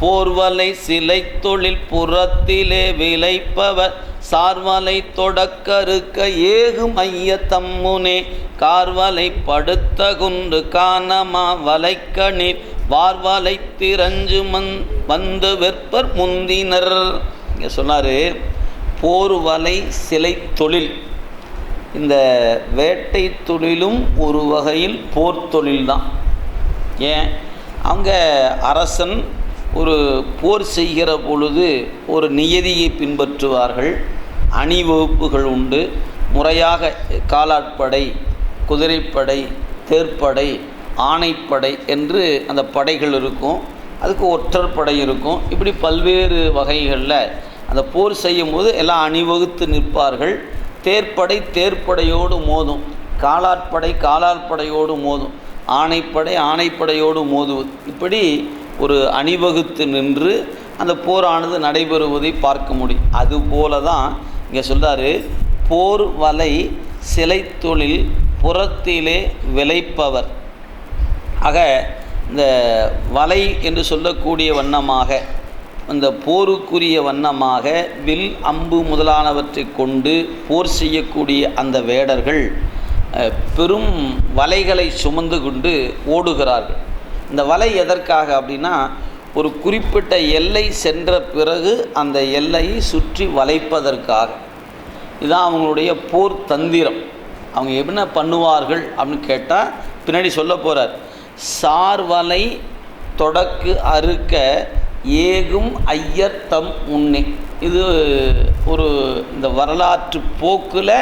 போர்வலை சிலை தொழில் புறத்திலே விளைப்பவர். சார்வலை தொடக்கருக்க ஏகும் ஐய தம்முனே கார்வலை படுத்த குன்று காணமா வலைக்கணீர் வார்வலை திரஞ்சு மந் வந்து வெற்பர் முந்தினர். இங்கே சொன்னார் போர்வலை சிலை தொழில் இந்த வேட்டை தொழிலும் ஒரு வகையில் போர் தொழில் தான் ஏன்? அவங்க அரசன் ஒரு போர் செய்கிற பொழுது ஒரு நியதியை பின்பற்றுவார்கள். அணிவகுப்புகள் உண்டு. முறையாக காலாட்படை குதிரைப்படை தேர்ப்படை ஆணைப்படை என்று அந்த படைகள் இருக்கும். அதுக்கு ஒற்றர் படை இருக்கும். இப்படி பல்வேறு வகைகளில் அந்த போர் செய்யும் போது எல்லாம் அணிவகுத்து நிற்பார்கள். தேர்ப்படை தேர்ப்படையோடு மோதும். காலாட்படை காலாட்படையோடு மோதும். ஆணைப்படை ஆணைப்படையோடு மோதுவது இப்படி ஒரு அணிவகுத்து நின்று அந்த போரானது நடைபெறுவதை பார்க்க முடியும். அதுபோல தான் இங்கே சொல்கிறாரு போர் வலை சிலை தொழில் புறத்திலே விளைப்பவர். ஆக இந்த வலை என்று சொல்லக்கூடிய வண்ணமாக இந்த போருக்குரிய வண்ணமாக வில் அம்பு முதலானவற்றை கொண்டு போர் செய்யக்கூடிய அந்த வேடர்கள் பெரும் வலைகளை சுமந்து கொண்டு ஓடுகிறார்கள். இந்த வலை எதற்காக அப்படின்னா ஒரு குறிப்பிட்ட எல்லை சென்ற பிறகு அந்த எல்லையை சுற்றி வளைப்பதற்காக. இதுதான் அவங்களுடைய போர் தந்திரம். அவங்க என்ன பண்ணுவார்கள் அப்படின்னு கேட்டால் பின்னாடி சொல்ல போகிறார் சார்வலை தொடக்கு அறுக்க ஏகும் ஐயர் தம் முன்னே. இது ஒரு இந்த வரலாற்று போக்கில்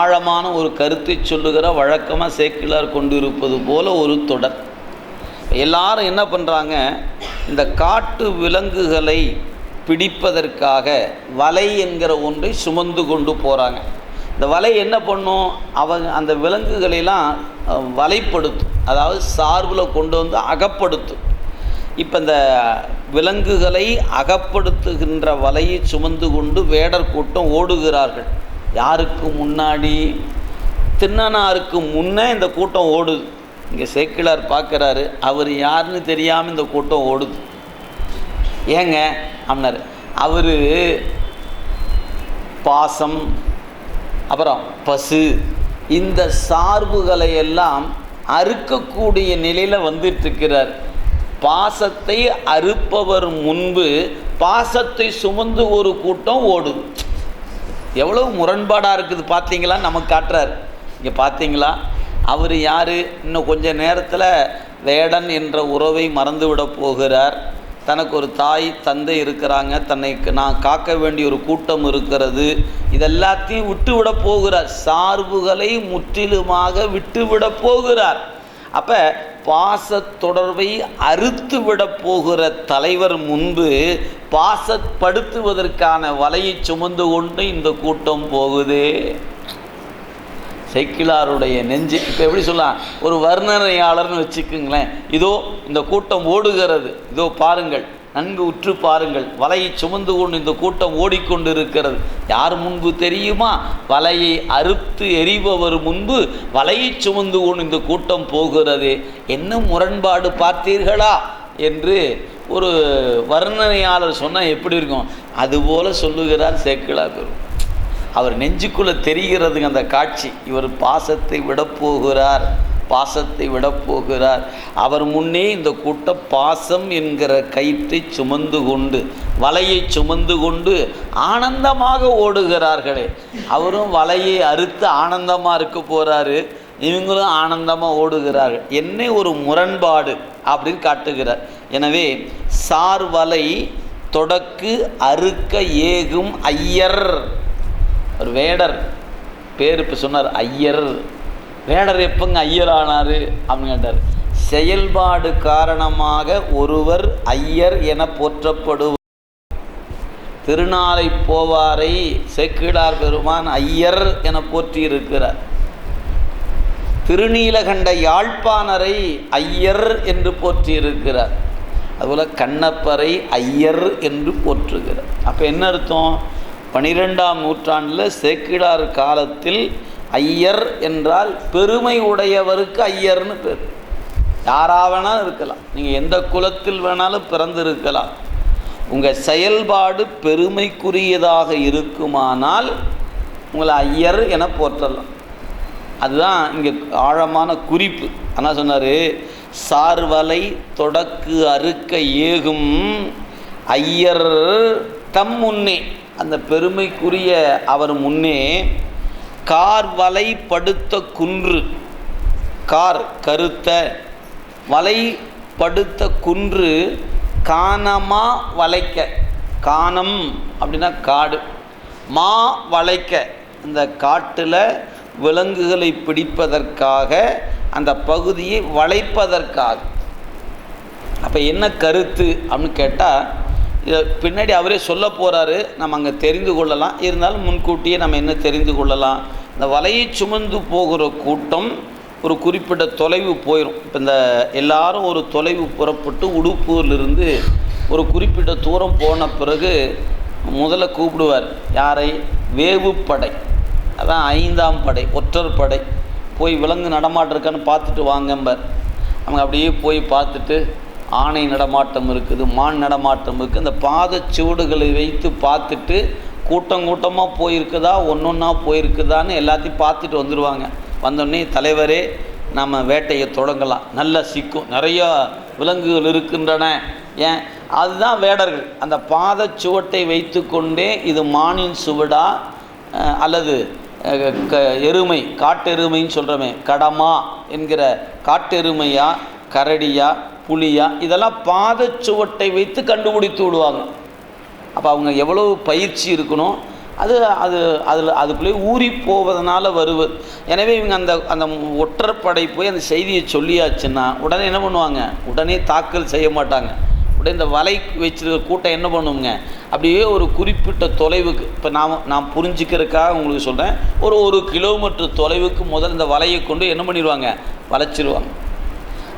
ஆழமான ஒரு கருத்தை சொல்லுகிற வழக்கமாக சேக்கிலார் கொண்டிருப்பது போல ஒரு தொடர். எல்லாரும் என்ன பண்ணுறாங்க இந்த காட்டு விலங்குகளை பிடிப்பதற்காக வலை என்கிற ஒன்றை சுமந்து கொண்டு போகிறாங்க இந்த வலை என்ன பண்ணும்? அவங்க அந்த விலங்குகளெல்லாம் வலைப்படுத்தும். அதாவது சார்பில் கொண்டு வந்து அகப்படுத்தும். இப்போ இந்த விலங்குகளை அகப்படுத்துகின்ற வலையை சுமந்து கொண்டு வேடர் கூட்டம் ஓடுகிறார்கள். யாருக்கு முன்னாடி? திண்ணனாருக்கு முன்னே இந்த கூட்டம் ஓடுது. இங்கே சேக்கிழார் பார்க்குறாரு. அவர் யாருன்னு தெரியாமல் இந்த கூட்டம் ஓடுது. ஏங்க அப்படின்னாரு அவர் பாசம் அப்புறம் பசு இந்த சார்புகளை எல்லாம் அறுக்கக்கூடிய நிலையில் வந்துட்டுருக்கிறார். பாசத்தை அறுப்பவர் முன்பு பாசத்தை சுமந்து ஒரு கூட்டம் ஓடுது. எவ்வளோ முரண்பாடாக இருக்குது பார்த்தீங்களா நமக்கு காட்டுறார். இங்கே பார்த்தீங்களா அவர் யார்? இன்னும் கொஞ்ச நேரத்தில் வேடன் என்ற உறவை மறந்துவிடப் போகிறார். தனக்கு ஒரு தாய் தந்தை இருக்கிறாங்க. தன்னை நான் காக்க வேண்டிய ஒரு கூட்டம் இருக்கிறது. இதெல்லாத்தையும் விட்டுவிட போகிறார். சார்புகளை முற்றிலுமாக விட்டுவிட போகிறார். அப்போ பாச தொடர்பை அறுத்து விட போகிற தலைவர் முன்பு பாசப்படுத்துவதற்கான வலையை சுமந்து கொண்டு இந்த கூட்டம் போகுதே. சைக்கிளாருடைய நெஞ்சு இப்போ எப்படி சொல்லலாம்? ஒரு வர்ணனையாளர்னு வச்சுக்கோங்களேன். இதோ இந்த கூட்டம் ஓடுகிறது. இதோ பாருங்கள். நன்கு உற்று பாருங்கள். வலையை சுமந்து கொண்டு இந்த கூட்டம் ஓடிக்கொண்டு இருக்கிறது யார் முன்பு தெரியுமா? வலையை அறுத்து எறிபவர் முன்பு வலையை சுமந்து கொண்டு இந்த கூட்டம் போகிறது. என்ன முரண்பாடு பார்த்தீர்களா? என்று ஒரு வர்ணனையாளர் சொன்னால் எப்படி இருக்கும்? அதுபோல் சொல்லுகிறார் சேக்கிழா பெரும் அவர் நெஞ்சுக்குள்ளே தெரிகிறதுங்க அந்த காட்சி. இவர் பாசத்தை விடப்போகிறார் பாசத்தை விடப்போகிறார் அவர் முன்னே இந்த கூட்டம் பாசம் என்கிற கயிற்றை சுமந்து கொண்டு வலையை சுமந்து கொண்டு ஆனந்தமாக ஓடுகிறார்களே. அவரும் வலையை அறுத்து ஆனந்தமாக இருக்க போகிறாரு இவங்களும் ஆனந்தமாக ஓடுகிறார்கள். என்ன ஒரு முரண்பாடு அப்படின்னு காட்டுகிறார். எனவே சார் வலை தொடக்கு அறுக்க ஏகும் ஐயர். ஒரு வேடர் பேர் இப்போ சொன்னார் ஐயர். வேடர் எப்போங்க ஐயர் ஆனார் அப்படின்னு கேட்டார். செயல்பாடு காரணமாக ஒருவர் ஐயர் என போற்றப்படுவார். திருநாளை போவாரை செக்கிடார் பெருமான் ஐயர் என போற்றியிருக்கிறார். திருநீலகண்ட யாழ்ப்பாணரை ஐயர் என்று போற்றியிருக்கிறார். அதுபோல் கண்ணப்பரை ஐயர் என்று போற்றுகிறார். அப்போ என்ன அர்த்தம்? பனிரெண்டாம் நூற்றாண்டில் சேக்கிடார் காலத்தில் ஐயர் என்றால் பெருமை உடையவருக்கு ஐயர்னு பேர். யாரா வேணாலும் இருக்கலாம். நீங்கள் எந்த குலத்தில் வேணாலும் பிறந்திருக்கலாம். உங்கள் செயல்பாடு பெருமைக்குரியதாக இருக்குமானால் உங்களை ஐயர் என போற்றலாம். அதுதான் இங்கே ஆழமான குறிப்பு. ஆனால் சொன்னார் சார்வலை தொடக்கு அறுக்க ஏகும் ஐயர் தம் முன்னே. அந்த பெருமைக்குரிய அவர் முன்னே கார் வலை படுத்த குன்று கார் கருத்த வலை படுத்த குன்று காணமா வளைக்க காணம் அப்படின்னா காடு மா வளைக்க. இந்த காட்டில் விலங்குகளை பிடிப்பதற்காக அந்த பகுதியை வளைப்பதற்காக. அப்போ என்ன கருத்து அப்படின்னு கேட்டால் இதை பின்னாடி அவரே சொல்ல போகிறாரு நம்ம அங்கே தெரிந்து கொள்ளலாம். இருந்தாலும் முன்கூட்டியே நம்ம என்ன தெரிந்து கொள்ளலாம்? இந்த வலையை சுமந்து போகிற கூட்டம் ஒரு குறிப்பிட்ட தொலைவு போயிடும் இப்போ இந்த எல்லாரும் ஒரு தொலைவு புறப்பட்டு உடுப்பூர்லேருந்து ஒரு குறிப்பிட்ட தூரம் போன பிறகு முதல்ல கூப்பிடுவார். யாரை? வேவுப்படை. அதான் ஐந்தாம் படை ஒற்றர் படை. போய் விலங்கு நடமாட்டிருக்கான்னு பார்த்துட்டு வாங்கம்பார். அவங்க அப்படியே போய் பார்த்துட்டு ஆணை நடமாட்டம் இருக்குது மான் நடமாட்டம் இருக்குது இந்த பாதச்சுவடுகளை வைத்து பார்த்துட்டு கூட்டம் கூட்டமாக போயிருக்குதா ஒன்று ஒன்றா போயிருக்குதான்னு எல்லாத்தையும் பார்த்துட்டு வந்துடுவாங்க வந்தோடனே தலைவரே நம்ம வேட்டையை தொடங்கலாம். நல்லா சிக்கும் நிறையா விலங்குகள் இருக்கின்றன. ஏன்? அதுதான் வேடர்கள். அந்த பாதச்சுவட்டை வைத்துக்கொண்டே இது மானின் சுவடா அல்லது க எருமை காட்டெருமைன்னு சொல்கிறோமே கடமா என்கிற காட்டெருமையா கரடியா புளியா இதெல்லாம் பாதச்சுவட்டை வைத்து கண்டுபிடித்து விடுவாங்க. அப்போ அவங்க எவ்வளோ பயிற்சி இருக்கணும்? அது அது அதில் அதுக்குள்ளே ஊறி போவதனால வருவது. எனவே இவங்க அந்த அந்த ஒற்றற்படை போய் அந்த செய்தியை சொல்லியாச்சுன்னா உடனே என்ன பண்ணுவாங்க? உடனே தாக்கல் செய்ய மாட்டாங்க. உடனே இந்த வலை வச்சிருக்கிற கூட்டம் என்ன பண்ணுவோங்க அப்படியே ஒரு குறிப்பிட்ட தொலைவுக்கு இப்போ நான் நான் புரிஞ்சுக்கிறதுக்காக உங்களுக்கு சொல்கிறேன் ஒரு ஒரு கிலோமீட்டர் தொலைவுக்கு முதல் இந்த வலையை கொண்டு என்ன பண்ணிடுவாங்க? வளைச்சிருவாங்க.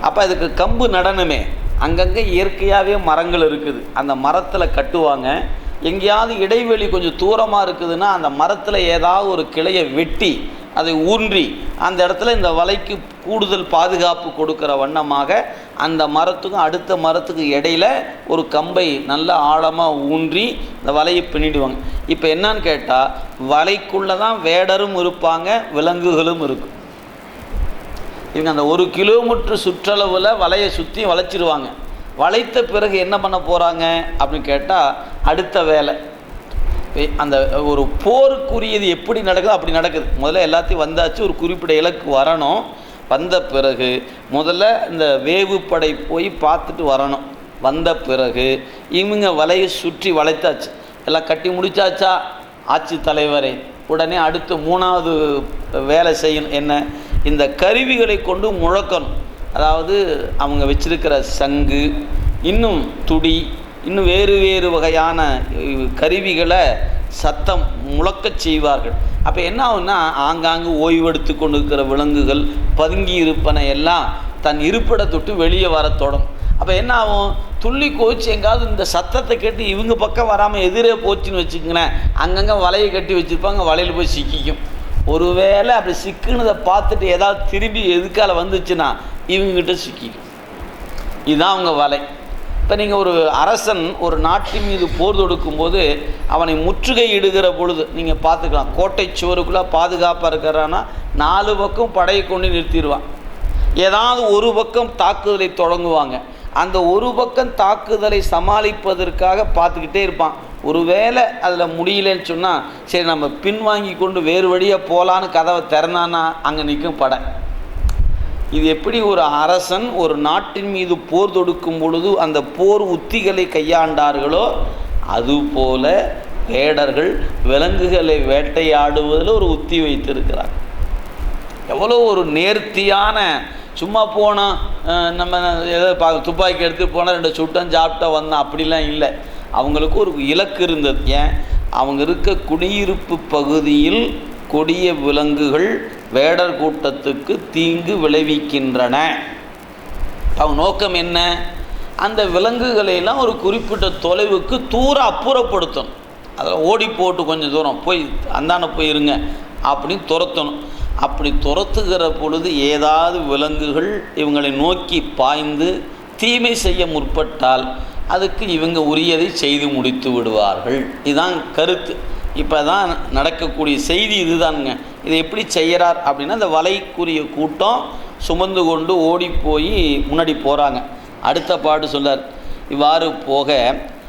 அப்போ அதுக்கு கம்பு நடனமே அங்கங்கே இயற்கையாகவே மரங்கள் இருக்குது. அந்த மரத்தில் கட்டுவாங்க. எங்கேயாவது இடைவெளி கொஞ்சம் தூரமாக இருக்குதுன்னா அந்த மரத்தில் ஏதாவது ஒரு கிளையை வெட்டி அதை ஊன்றி அந்த இடத்துல இந்த வலைக்கு கூடுதல் பாதுகாப்பு கொடுக்குற வண்ணமாக அந்த மரத்துக்கும் அடுத்த மரத்துக்கு இடையில ஒரு கம்பை நல்ல ஆழமாக ஊன்றி இந்த வலையை பின்னிடுவாங்க. இப்போ என்னன்னு கேட்டால் வலைக்குள்ளே தான் வேடரும் இருப்பாங்க விலங்குகளும் இருக்கும். இவங்க அந்த ஒரு கிலோமீட்டர் சுற்றளவில் வலையை சுற்றி வளைச்சிருவாங்க. வளைத்த பிறகு என்ன பண்ண போகிறாங்க அப்படின்னு கேட்டால் அடுத்த வேலை. அந்த ஒரு போருக்குரியது எப்படி நடக்குதோ அப்படி நடக்குது. முதல்ல எல்லாத்தையும் வந்தாச்சு ஒரு குறிப்பிட்ட இலக்கு வரணும். வந்த பிறகு முதல்ல இந்த வேவுப்படை போய் பார்த்துட்டு வரணும். வந்த பிறகு இவங்க வலையை சுற்றி வளைத்தாச்சு. எல்லாம் கட்டி முடிச்சாச்சா? ஆட்சி தலைவரே உடனே அடுத்து மூணாவது வேலை செய்யணும். என்ன? இந்த கருவிகளை கொண்டு முழக்கணும். அதாவது அவங்க வச்சிருக்கிற சங்கு இன்னும் துடி இன்னும் வேறு வேறு வகையான கருவிகளை சத்தம் முழக்கச் செய்வார்கள். அப்போ என்ன ஆகுன்னா ஆங்காங்கு ஓய்வெடுத்து கொண்டு இருக்கிற விலங்குகள் பதுங்கி இருப்பன எல்லாம் தன் இருப்பிடத்தை தொட்டு வெளியே வர தொடங்கும். அப்போ என்ன ஆகும்? துள்ளி கோச்சு எங்காவது இந்த சத்தத்தை கேட்டு இவங்க பக்கம் வராமல் எதிரே போச்சுன்னு வச்சுக்கங்களேன் அங்கங்கே வலையை கட்டி வச்சுருப்பாங்க வலையில் போய் சிக்கிக்கும். ஒருவேளை அப்படி சிக்குனதை பார்த்துட்டு ஏதாவது திரும்பி எதுக்கால வந்துச்சுன்னா இவங்ககிட்ட சிக்கிக்கும். இதுதான் அவங்க வலை. இப்போ நீங்கள் ஒரு அரசன் ஒரு நாட்டின் மீது போர் தொடுக்கும்போது அவனை முற்றுகை இடுகிற பொழுது நீங்கள் பார்த்துக்கலாம் கோட்டை சுவருக்குள்ளே பாதுகாப்பாக இருக்கிறான்னா நாலு பக்கம் படையை கொண்டு நிறுத்திடுவான். ஏதாவது ஒரு பக்கம் தாக்குதலை தொடங்குவாங்க. அந்த ஒரு பக்கம் தாக்குதலை சமாளிப்பதற்காக பார்த்துக்கிட்டே இருப்பான். ஒருவேளை அதில் முடியலன்னு சொன்னால் சரி நம்ம பின்வாங்கி கொண்டு வேறு வழியாக போகலான்னு கதவை திறனானா அங்கே நிற்கும் படம் இது எப்படி ஒரு அரசன் ஒரு நாட்டின் மீது போர் தொடுக்கும் பொழுது அந்த போர் உத்திகளை கையாண்டார்களோ அதுபோல வேடர்கள் விலங்குகளை வேட்டையாடுவதில் ஒரு உத்தி வைத்திருக்கிறார். எவ்வளோ ஒரு நேர்த்தியான சும்மா போனால் நம்ம ஏதோ பா துப்பாக்கி எடுத்து போனால் ரெண்டு சுட்டம் சாப்பிட்டோம் வந்தோம் அப்படிலாம் இல்லை. அவங்களுக்கு ஒரு இலக்கு இருந்தது. ஏன்? அவங்க இருக்க குடியிருப்பு பகுதியில் கொடிய விலங்குகள் வேடர் கூட்டத்துக்கு தீங்கு விளைவிக்கின்றன. அவங்க நோக்கம் என்ன? அந்த விலங்குகளையெல்லாம் ஒரு குறிப்பிட்ட தொலைவுக்கு தூர அப்புறப்படுத்தணும். அதில் ஓடி போட்டு கொஞ்சம் தூரம் போய் அந்தாண்ட போய் இருங்க அப்படின்னு துரத்தணும். அப்படி துரத்துகிற பொழுது ஏதாவது விலங்குகள் இவங்களை நோக்கி பாய்ந்து தீமை செய்ய முற்பட்டால் அதுக்கு இவங்க உரியதை செய்து முடித்து விடுவார்கள். இதுதான் கருத்து. இப்போ தான் நடக்கக்கூடிய செய்தி இதுதானுங்க. இதை எப்படி செய்கிறார் அப்படின்னா அந்த வலைக்குரிய கூட்டம் சுமந்து கொண்டு ஓடி போய் முன்னாடி போகிறாங்க அடுத்த பாட்டு சொல்லார் இவ்வாறு போக